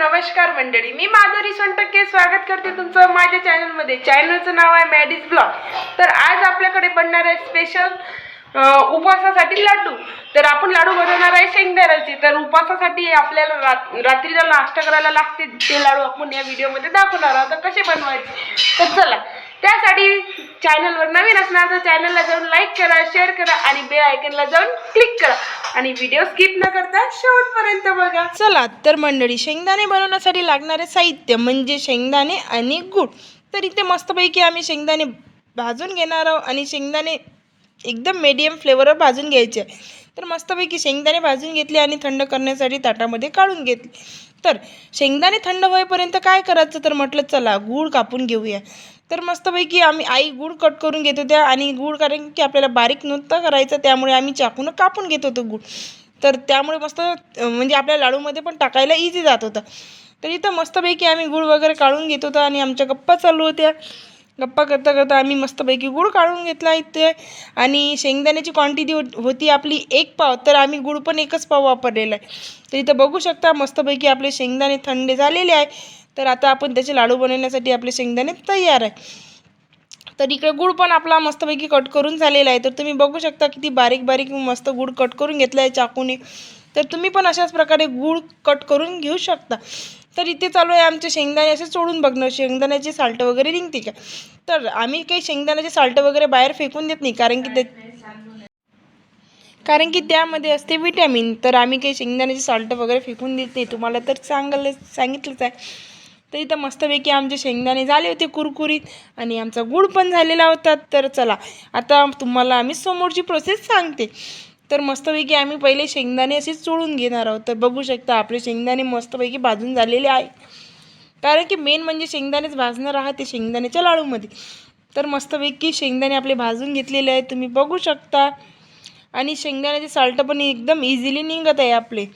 नमस्कार मंडळी मी माधुरी सोनटक्के. स्वागत करते तुमचं माझ्या चॅनलमध्ये. चॅनलचं नाव आहे मॅडीज ब्लॉग. तर आज आपल्याकडे बनणार आहे स्पेशल उपवासासाठी लाडू. तर आपण लाडू बनवणार आहे शेंगदाराचे तर उपवासासाठी आपल्याला रात रात्रीला नाश्ता करायला लागते. ते लाडू आपण या व्हिडिओमध्ये दाखवणार आहोत. तर कसे बनवायचे? तर चला. त्यासाठी चॅनलवर नवीन असणार तर चॅनलला जाऊन लाईक करा शेअर करा आणि बेल आयकनला जाऊन क्लिक करा. आणि व्हिडिओ स्किप न करता शेवटपर्यंत बघा. चला तर मंडळी शेंगदाणे बनवण्यासाठी लागणारे साहित्य म्हणजे शेंगदाणे आणि गूळ. तर इथे मस्तपैकी आम्ही शेंगदाणे भाजून घेणार आहोत आणि शेंगदाणे एकदम मीडियम फ्लेवरवर भाजून घ्यायचे. आहे. तर मस्तपैकी शेंगदाणे भाजून घेतले आणि थंड करण्यासाठी ताटामध्ये काढून घेतले. तर शेंगदाणे थंड होईपर्यंत काय करायचं? तर म्हटलं चला गूळ कापून घेऊया. तर मस्तपैकी आम्ही आई गूळ कट करून घेत होत्या आणि गूळ कारण की आपल्याला बारीक नव्हतं करायचं त्यामुळे आम्ही चाकूनं कापून घेत होतो गूळ. तर त्यामुळे मस्त म्हणजे आपल्या लाडूमध्ये पण टाकायला इझी जात होतं. तर इथं मस्तपैकी आम्ही गूळ वगैरे काढून घेत होतो आणि आमच्या गप्पा चालू होत्या. गप्पा करता करता आम्ही मस्तपैकी गूळ काढून घेतला इथे. आणि शेंगदाण्याची क्वांटिटी होती आपली एक पाव तर आम्ही गूळ पण एकच पाव वापरलेला आहे. तर इथं बघू शकता मस्तपैकी आपले शेंगदाणे थंड झालेले आहे. तर आता आपण त्याचे लाडू बनवण्यासाठी आपले शेंगदाणे तयार आहे. तर इकडे गूळ पण आपला मस्तपैकी कट करून झालेला आहे. तर तुम्ही बघू शकता किती बारीक बारीक मस्त गूळ कट करून घेतला आहे चाकूने. तर तुम्ही पण अशाच प्रकारे गूळ कट करून घेऊ शकता. तर इथे चालू आहे आमचे शेंगदाणे असे चोळून बघणं. शेंगदाण्याची साल्ट वगैरे निघते का? तर आम्ही काही शेंगदाण्याचे साल्ट वगैरे बाहेर फेकून देत नाही. कारण की ते कारण की त्यामध्ये असते विटॅमिन तर आम्ही काही शेंगदाण्याचे साल्ट वगैरे फेकून देत नाही. तुम्हाला तर सांगायला सांगितलंच आहे. तर इथं मस्तपैकी आमचे शेंगदाणे झाले होते कुरकुरीत आणि आमचा गूळ पण झालेला होता. तर चला आता तुम्हाला आम्ही समोरची प्रोसेस सांगते. तर मस्तपैकी आम्ही पहिले शेंगदाणे असे चोळून घेणार आहोत. तर बघू शकता आपले शेंगदाणे मस्तपैकी भाजून झालेले आहे. कारण की मेन म्हणजे शेंगदाणेच भाजणं राहते शेंगदाण्याच्या लाडूमध्ये. तर मस्तपैकी शेंगदाणे आपले भाजून घेतलेले आहेत. तुम्ही बघू शकता. आणि शेंगदाण्याचे साल्ट पण एकदम इझिली निघत आहे आपले.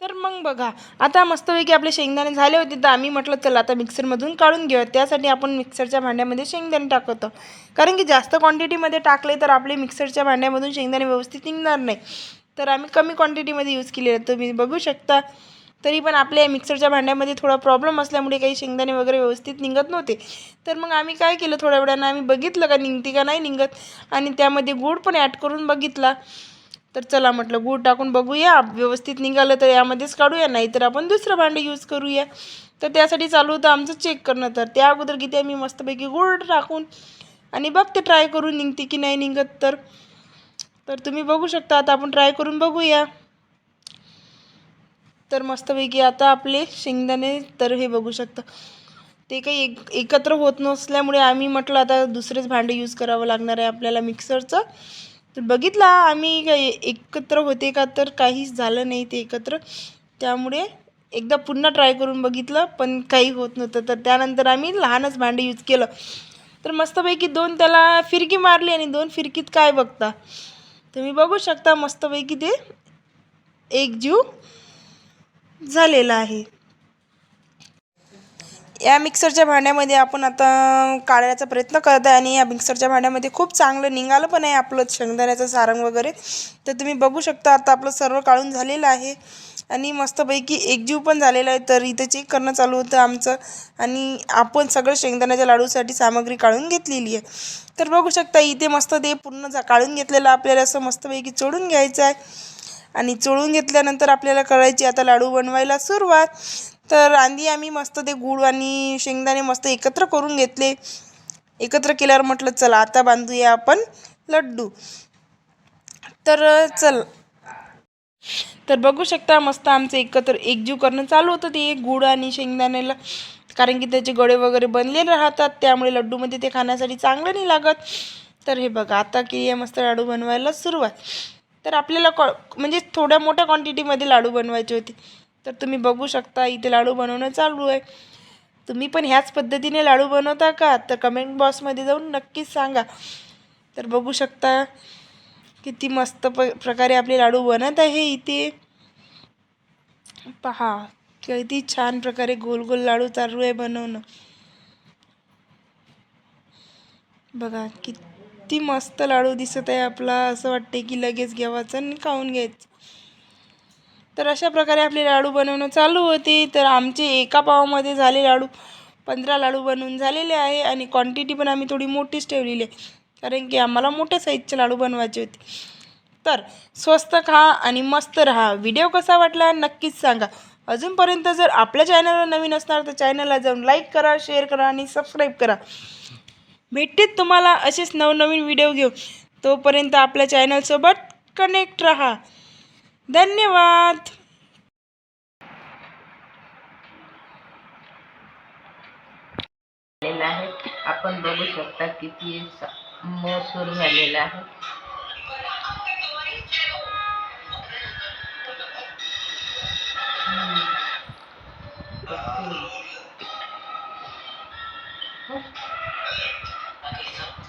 तर मग बघा आता मस्तपैकी आपले शेंगदाणे झाले होते तर आम्ही म्हटलं चला आता मिक्सरमधून काढून घेऊया त्यासाठी आपण मिक्सरच्या भांड्यामध्ये शेंगदाणे टाकतो. कारण की जास्त क्वांटिटीमध्ये टाकले तर आपले मिक्सरच्या भांड्यामधून शेंगदाणे व्यवस्थित निघणार नाही. तर आम्ही कमी क्वांटिटीमध्ये यूज केले तुम्ही बघू शकता. तरी पण आपल्या मिक्सरच्या भांड्यामध्ये थोडा प्रॉब्लेम असल्यामुळे काही शेंगदाणे वगैरे व्यवस्थित निघत नव्हते. तर मग आम्ही काय केलं थोड्या वेळानं? आम्ही बघितलं का निघते का नाही निघत? आणि त्यामध्ये गूळ पण ॲड करून बघितला. तर चला म्हटलं गूळ टाकून बघूया. व्यवस्थित निघालं तर यामध्येच काढूया नाही तर आपण दुसरं भांडं यूज करूया. तर त्यासाठी चालू होतं आमचं चेक करणं. तर त्या अगोदर किती आम्ही मस्तपैकी गूळ टाकून आणि बघते ट्राय करून निघते की नाही निघत तर. तर तुम्ही बघू शकता आता आपण ट्राय करून बघूया. तर मस्तपैकी आता आपले शेंगदाणे तर हे बघू शकता. ते काही एक एकत्र होत नसल्यामुळे आम्ही म्हटलं आता दुसरेच भांडे यूज करावं लागणार आहे आपल्याला मिक्सरचं तर बघितला आम्ही काही एकत्र होते का तर काहीच झालं नाही ते एकत्र. त्यामुळे एकदा पुन्हा ट्राय करून बघितलं पण काही होत नव्हतं. तर त्यानंतर आम्ही लहानच भांडे यूज केलं. तर मस्तपैकी दोन त्याला फिरकी मारली आणि दोन फिरकीत काय बघता? तुम्ही बघू शकता मस्तपैकी ते एकजीव झालेला आहे. या मिक्सरच्या भांड्यामध्ये आपण आता काढण्याचा प्रयत्न करत आहे आणि या मिक्सरच्या भांड्यामध्ये खूप चांगलं निघालं पण आहे आपलं शेंगदाण्याचं सारंग वगैरे. तर तुम्ही बघू शकता आता आपलं सर्व काढून झालेलं आहे. आणि मस्तपैकी एकजीव पण झालेला आहे. तर इथं चेक करणं चालू होतं आमचं. आणि आपण सगळं शेंगदाण्याच्या लाडूसाठी सामग्री काढून घेतलेली आहे. तर बघू शकता इथे मस्त ते पूर्ण जा काढून घेतलेलं आपल्याला असं मस्तपैकी चोळून घ्यायचं आहे. आणि चोळून घेतल्यानंतर आपल्याला करायची आता लाडू बनवायला सुरुवात. तर आधी आम्ही मस्त ते गूळ आणि शेंगदाणे मस्त एकत्र करून घेतले. एकत्र केल्यावर म्हटलं चला आता बांधूया आपण लड्डू. तर चल. तर बघू शकता मस्त आमचं एकत्र एकजीव करणं चालू होतं ते गूळ आणि शेंगदाण्याला. कारण की त्याचे गळे वगैरे बनलेले राहतात त्यामुळे लड्डूमध्ये ते खाण्यासाठी चांगलं नाही लागत. तर हे बघा आता की हे मस्त लाडू बनवायला सुरुवात. तर आपल्याला कॉ म्हणजे थोड्या मोठ्या क्वांटिटीमध्ये लाडू बनवायचे होते. तर तुम्ही बघू शकता इथे लाडू बनवणं चालू आहे. तुम्ही पण ह्याच पद्धतीने लाडू बनवता का? तर कमेंट बॉक्समध्ये जाऊन नक्कीच सांगा. तर बघू शकता किती मस्त प प्रकारे आपले लाडू बनत आहे इथे. पहा किती छान प्रकारे गोल गोल लाडू चालू आहे बनवणं. बघा किती मस्त लाडू दिसत आहे आपला. असं वाटते की लगेच घ्यावाचं आणि खाऊन घ्यायचं. तर अशा प्रकारे आपले लाडू बनवणं चालू होते. तर आमचे एका पावामध्ये झाले लाडू. पंधरा लाडू बनवून झालेले आहे आणि क्वांटिटी पण आम्ही थोडी मोठीच ठेवलेली आहे. कारण की आम्हाला मोठ्या साईजचे लाडू बनवायचे होते. तर स्वस्त खा आणि मस्त राहा. व्हिडिओ कसा वाटला नक्कीच सांगा. अजूनपर्यंत जर आपल्या चॅनलवर नवीन असणार तर चॅनलला जाऊन लाईक करा शेअर करा आणि सबस्क्राईब करा. भेटतेत तुम्हाला असेच नवनवीन व्हिडिओ घेऊ तोपर्यंत आपल्या चॅनलसोबत कनेक्ट रहा. धन्यवाद. झालेला आहे. आपण बघू शकता किती स- मऊसूर झालेला आहे.